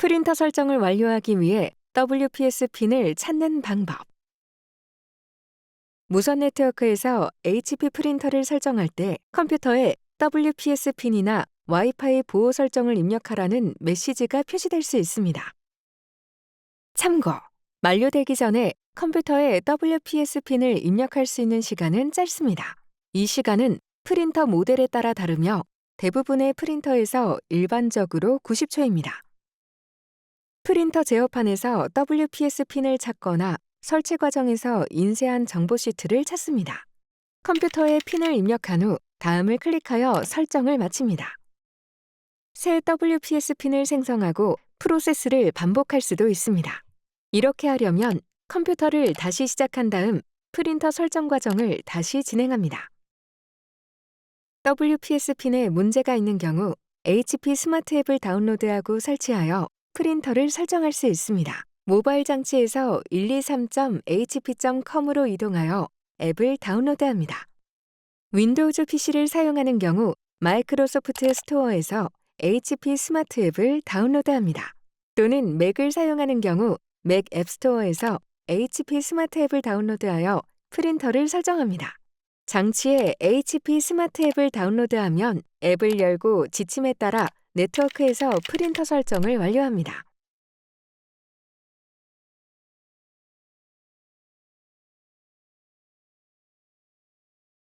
프린터 설정을 완료하기 위해 WPS 핀을 찾는 방법. 무선 네트워크에서 HP 프린터를 설정할 때 컴퓨터에 WPS 핀이나 와이파이 보호 설정을 입력하라는 메시지가 표시될 수 있습니다. 참고. 만료되기 전에 컴퓨터에 WPS 핀을 입력할 수 있는 시간은 짧습니다. 이 시간은 프린터 모델에 따라 다르며 대부분의 프린터에서 일반적으로 90초입니다. 프린터 제어판에서 WPS 핀을 찾거나 설치 과정에서 인쇄한 정보 시트를 찾습니다. 컴퓨터에 핀을 입력한 후 다음을 클릭하여 설정을 마칩니다. 새 WPS 핀을 생성하고 프로세스를 반복할 수도 있습니다. 이렇게 하려면 컴퓨터를 다시 시작한 다음 프린터 설정 과정을 다시 진행합니다. WPS 핀에 문제가 있는 경우 HP 스마트 앱을 다운로드하고 설치하여 프린터를 설정할 수 있습니다. 모바일 장치에서 123.hp.com으로 이동하여 앱을 다운로드합니다. 윈도우즈 PC를 사용하는 경우 마이크로소프트 스토어에서 HP 스마트 앱을 다운로드합니다. 또는 맥을 사용하는 경우 맥 앱스토어에서 HP 스마트 앱을 다운로드하여 프린터를 설정합니다. 장치에 HP 스마트 앱을 다운로드하면 앱을 열고 지침에 따라 네트워크에서 프린터 설정을 완료합니다.